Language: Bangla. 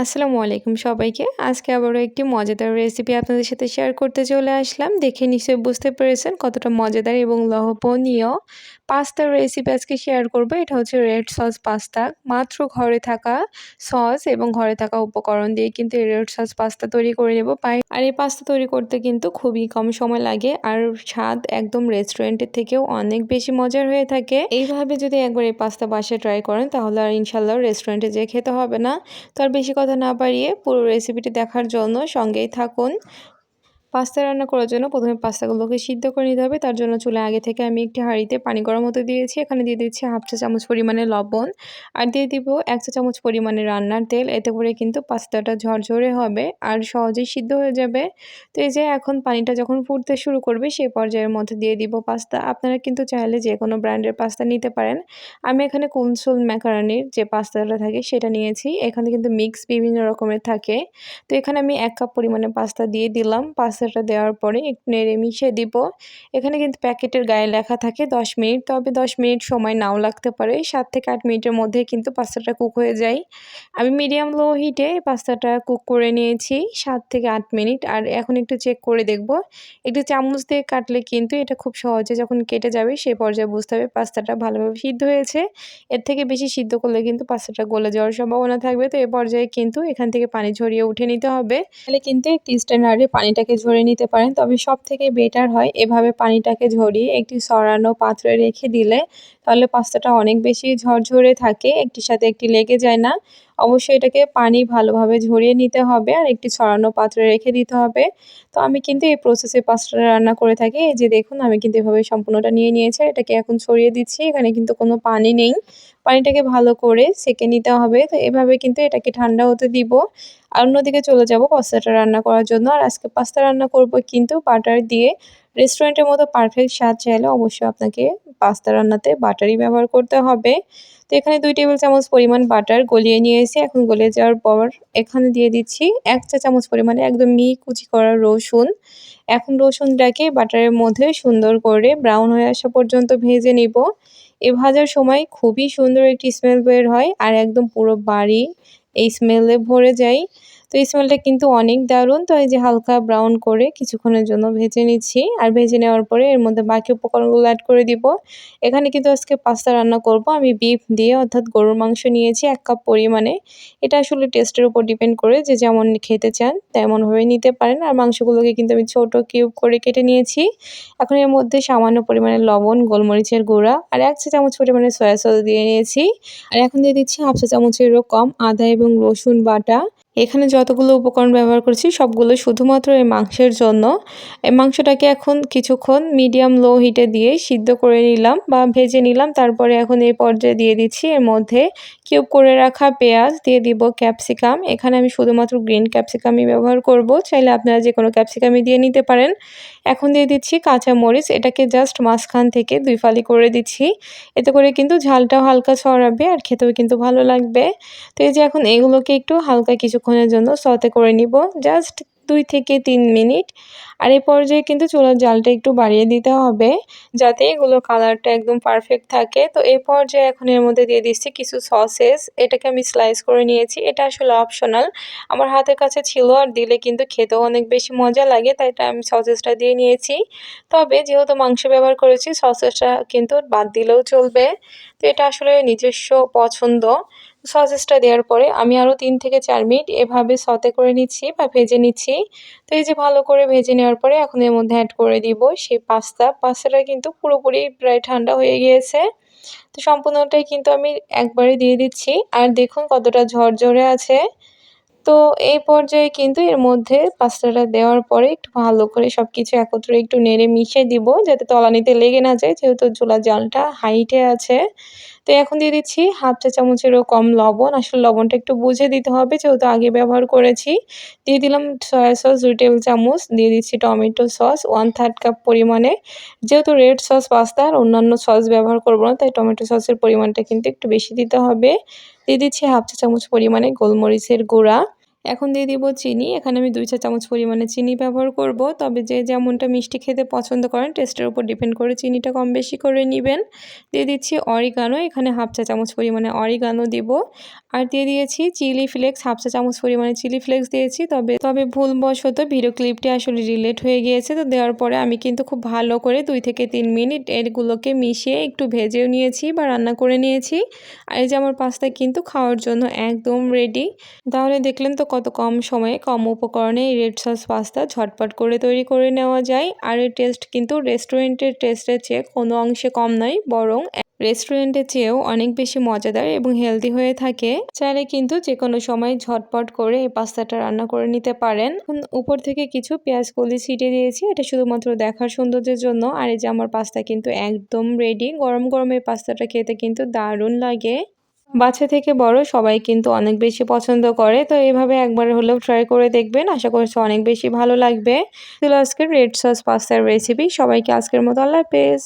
আসসালামু আলাইকুম সবাইকে। আজকে আবারও একটি মজাদার রেসিপি আপনাদের সাথে শেয়ার করতে চলে আসলাম। দেখে নিশ্চয়ই বুঝতে পেরেছেন কতটা মজাদার এবং লহপনীয় পাস্তার রেসিপি আজকে শেয়ার করব। এটা হচ্ছে রেড সস পাস্তা। মাত্র ঘরে থাকা সস এবং ঘরে থাকা উপকরণ দিয়ে কিন্তু এই রেড সস পাস্তা তৈরি করে নেব। পাই আর এই পাস্তা তৈরি করতে কিন্তু খুবই কম সময় লাগে আর স্বাদ একদম রেস্টুরেন্টের থেকেও অনেক বেশি মজার হয়ে থাকে। এইভাবে যদি একবার এই পাস্তা বাসায় ট্রাই করেন, তাহলে আর ইনশাল্লাহ রেস্টুরেন্টে যেয়ে খেতে হবে না। তো আর বেশি কথা না বাড়িয়ে পুরো রেসিপিটি দেখার জন্য সঙ্গেই থাকুন। পাস্তা রান্না করার জন্য প্রথমে পাস্তাগুলোকে সিদ্ধ করে নিতে হবে। তার জন্য চুলে আগে থেকে আমি একটি হাঁড়িতে পানি গরম হতে দিয়েছি। এখানে দিয়ে দিচ্ছি হাফ চা চামচ পরিমাণে লবণ। আর দিয়ে দিব এক চা চামচ পরিমাণে রান্নার তেল। এতে করে কিন্তু পাস্তাটা ঝরঝরে হবে আর সহজেই সিদ্ধ হয়ে যাবে। তো এই যে এখন পানিটা যখন ফুটতে শুরু করবে সেই পর্যায়ের মধ্যে দিয়ে দিব পাস্তা। আপনারা কিন্তু চাইলে যে কোনো ব্র্যান্ডের পাস্তা নিতে পারেন। আমি এখানে কুনসুল ম্যাকারানির যে পাস্তাটা থাকে, সেটা নিয়েছি। এখানে কিন্তু মিক্স বিভিন্ন রকমের থাকে। তো এখানে আমি এক কাপ পরিমাণে পাস্তা দিয়ে দিলাম। পাস্তা পাস্তাটা দেওয়ার পরে একটু নেড়ে মিশিয়ে দিব। এখানে কিন্তু প্যাকেটের গায়ে লেখা থাকে দশ মিনিট, তবে দশ মিনিট সময় নাও লাগতে পারে। সাত থেকে আট মিনিটের মধ্যে কিন্তু পাস্তাটা কুক হয়ে যায়। আমি মিডিয়াম লো হিটে পাস্তাটা কুক করে নিয়েছি, সাত থেকে আট মিনিট। আর এখন একটু চেক করে দেখব। একটু চামচ দিয়ে কাটলে কিন্তু এটা খুব সহজে যখন কেটে যাবে সেই পর্যায়ে বুঝতে হবে পাস্তাটা ভালোভাবে সিদ্ধ হয়েছে। এর থেকে বেশি সিদ্ধ করলে কিন্তু পাস্তাটা গলে যাওয়ার সম্ভাবনা থাকবে। তো এ পর্যায়ে কিন্তু এখান থেকে পানি ঝরিয়ে উঠে নিতে হবে। তাহলে কিন্তু একটি স্ট্যান্ডার্ডে পানিটাকে ঝরে নিতে পারেন। তবে সব থেকে বেটার হয় এভাবে পানিটাকে ঝরিয়ে একটি সরানো পাত্রে রেখে দিলে তাহলে পাস্তাটা অনেক বেশি ঝরঝরে থাকে, একটির সাথে একটি লেগে যায় না। অবশ্যই এটাকে পানি ভালোভাবে ঝরিয়ে নিতে হবে আর একটি ছড়ানো পাত্রে রেখে দিতে হবে। তো আমি কিন্তু এই প্রসেসে পাস্তাটা রান্না করে থাকি। এই যে দেখুন, আমি কিন্তু এভাবে সম্পূর্ণটা নিয়ে নিয়েছি। এটাকে এখন ছড়িয়ে দিচ্ছি। এখানে কিন্তু কোনো পানি নেই। পানিটাকে ভালো করে সেকে নিতে হবে। তো এভাবে কিন্তু এটাকে ঠান্ডা হতে দিব। আর অন্যদিকে চলে যাব পাস্তাটা রান্না করার জন্য। আর আজকে পাস্তা রান্না করব কিন্তু বাটার দিয়ে। রেস্টুরেন্টের মতো পারফেক্ট স্বাদ চাইলে অবশ্যই আপনাকে পাস্তা রান্নাতে বাটারই ব্যবহার করতে হবে। তো এখানে দুই টেবিল চামচ পরিমাণ বাটার গলিয়ে নিয়ে এসে এখন গলিয়ে যাওয়ার পর এখানে দিয়ে দিচ্ছি এক চা চামচ পরিমাণে একদম মি কুচি করা রসুন। এখন রসুনটাকে বাটারের মধ্যে সুন্দর করে ব্রাউন হয়ে আসা পর্যন্ত ভেজে নিব। এ ভাজার সময় খুবই সুন্দর একটি স্মেল বের হয় আর একদম পুরো বাড়ি এই স্মেলে ভরে যায়। তো এই স্মেলটা কিন্তু অনেক দারুণ। তো এই যে হালকা ব্রাউন করে কিছুক্ষণের জন্য ভেজে নিচ্ছি। আর ভেজে নেওয়ার পরে এর মধ্যে বাকি উপকরণগুলো অ্যাড করে দিব। এখানে কিন্তু আজকে পাস্তা রান্না করব। আমি বিফ দিয়ে অর্থাৎ গরুর মাংস নিয়েছি এক কাপ পরিমাণে। এটা আসলে টেস্টের উপর ডিপেন্ড করে যে যেমন খেতে চান তেমনভাবে নিতে পারেন। আর মাংসগুলোকে কিন্তু আমি ছোট কিউব করে কেটে নিয়েছি। এখন এর মধ্যে সামান্য পরিমাণে লবণ, গোলমরিচের গুঁড়া আর এক চা চামচ পরিমাণে সয়া সস দিয়ে নিয়েছি। আর এখন দিয়ে দিচ্ছি হাফ চা চামচেরও কম আদা এবং রসুন বাটা। এখানে যতগুলো উপকরণ ব্যবহার করেছি, সবগুলো শুধুমাত্র এই মাংসের জন্য। এই মাংসটাকে এখন কিছুক্ষণ মিডিয়াম লো হিটে দিয়ে সিদ্ধ করে নিলাম বা ভেজে নিলাম। তারপরে এখন এই পর্যায়ে দিয়ে দিচ্ছি, এর মধ্যে কিউব করে রাখা পেঁয়াজ, দিয়ে দিব ক্যাপসিকাম এখানে আমি শুধুমাত্র গ্রিন ক্যাপসিকামই ব্যবহার করব। চাইলে আপনারা যে কোনো ক্যাপসিকামই দিয়ে নিতে পারেন। এখন দিয়ে দিচ্ছি কাঁচা মরিচ এটাকে জাস্ট মাঝখান থেকে দুই ফালি করে দিচ্ছি। এতে করে কিন্তু ঝালটাও হালকা ছড়াবে আর খেতেও কিন্তু ভালো লাগবে। তো এই যে এখন এগুলোকে একটু হালকা কিছুক্ষণের জন্য সতে করে নিব। জাস্ট দুই থেকে তিন মিনিট। আর এই পর্যায়ে কিন্তু চুলার জালটা একটু বাড়িয়ে দিতে হবে, যাতে এগুলো কালারটা একদম পারফেক্ট থাকে। তো এই পর্যায়ে এখন এর মধ্যে দিয়ে দিচ্ছি কিছু সসেস এটাকে আমি স্লাইস করে নিয়েছি। এটা আসলে অপশনাল আমার হাতের কাছে ছিল আর দিলে কিন্তু খেতেও অনেক বেশি মজা লাগে, তাই এটা আমি সসেসটা দিয়ে নিয়েছি। তবে যেহেতু মাংস ব্যবহার করেছি সসেসটা কিন্তু বাদ দিলেও চলবে। তো এটা আসলে নিজস্ব পছন্দ। সসেসটা দেওয়ার পরে আমি আরও তিন থেকে চার মিনিট এভাবে সতে করে নিচ্ছি বা ভেজে নিচ্ছি। তো এই যে ভালো করে ভেজে নেওয়ার পরে এখন এর মধ্যে অ্যাড করে দিব সেই পাস্তা। পাস্তাটা কিন্তু পুরোপুরি প্রায় ঠান্ডা হয়ে গিয়েছে। তো সম্পূর্ণটাই কিন্তু আমি একবারে দিয়ে দিচ্ছি। আর দেখুন কতটা ঝরঝরে আছে। তো এই পর্যায়ে কিন্তু এর মধ্যে পাস্তাটা দেওয়ার পরে একটু ভালো করে সব কিছু একত্রে একটু নেড়ে মিশিয়ে দিব যাতে তলানিতে লেগে না যায়, যেহেতু চুলা জালটা হাইটে আছে। তো এখন দিয়ে দিচ্ছি হাফ চা চামচেরও কম লবণ। আসলে লবণটা একটু বুঝে দিতে হবে, যেহেতু আগে ব্যবহার করেছি। দিয়ে দিলাম সয়া সস দুই টেবিল চামচ, দিয়ে দিচ্ছি tomato sauce one third cup পরিমাণে। যেহেতু রেড সস পাস্তা আর অন্যান্য সস ব্যবহার করব না, তাই টমেটো সসের পরিমাণটা কিন্তু একটু বেশি দিতে হবে। দিয়ে দিচ্ছি হাফ চা চামচ পরিমাণে গোলমরিচের গুঁড়া। এখন দিয়ে দিব চিনি। এখানে আমি দুই চা চামচ পরিমাণে চিনি ব্যবহার করব। তবে যে যেমনটা মিষ্টি খেতে পছন্দ করেন টেস্টের উপর ডিপেন্ড করে চিনিটা কম বেশি করে নেবেন। দিয়ে দিচ্ছি অরিগানো এখানে হাফ চা চামচ পরিমাণে অরিগানো দিব। আর দিয়ে দিয়েছি চিলি ফ্লেক্স হাফ চা চামচ পরিমাণে চিলি ফ্লেক্স দিয়েছি। তবে তবে ভুলবশত ভিডিও ক্লিপটি আসলে রিলেট হয়ে গিয়েছে। তো দেওয়ার পরে আমি কিন্তু খুব ভালো করে দুই থেকে তিন মিনিট এরগুলোকে মিশিয়ে একটু ভেজেও নিয়েছি বা রান্না করে নিয়েছি। আর এই যে আমার পাস্তা কিন্তু খাওয়ার জন্য একদম রেডি তাহলে দেখলেন তো কত কম সময়ে কম উপকরণে এই রেড সস পাস্তা ঝটপট করে তৈরি করে নেওয়া যায়। আর এর টেস্ট কিন্তু রেস্টুরেন্টের টেস্টের চেয়ে কোনো অংশে কম নয়, বরং রেস্টুরেন্টের চেয়েও অনেক বেশি মজাদার এবং হেলদি হয়ে থাকে। চাইলে কিন্তু যে কোনো সময় ঝটপট করে এই পাস্তাটা রান্না করে নিতে পারেন। উপর থেকে কিছু পেঁয়াজ কলি ছিটিয়ে দিয়েছি, এটা শুধুমাত্র দেখার সৌন্দর্যের জন্য। আর এই যে আমার পাস্তা কিন্তু একদম রেডি গরম গরম এই পাস্তাটা খেতে কিন্তু দারুণ লাগে। বাচ্চা থেকে বড়, সবাই কিন্তু অনেক বেশি পছন্দ করে। তো এইভাবে একবার হলেও ট্রাই করে দেখবেন। আশা করছি অনেক বেশি ভালো লাগবে। আজকের রেড সস পাস্তার রেসিপি সবাইকে আজকের মতো আল্লাহ হাফেজ।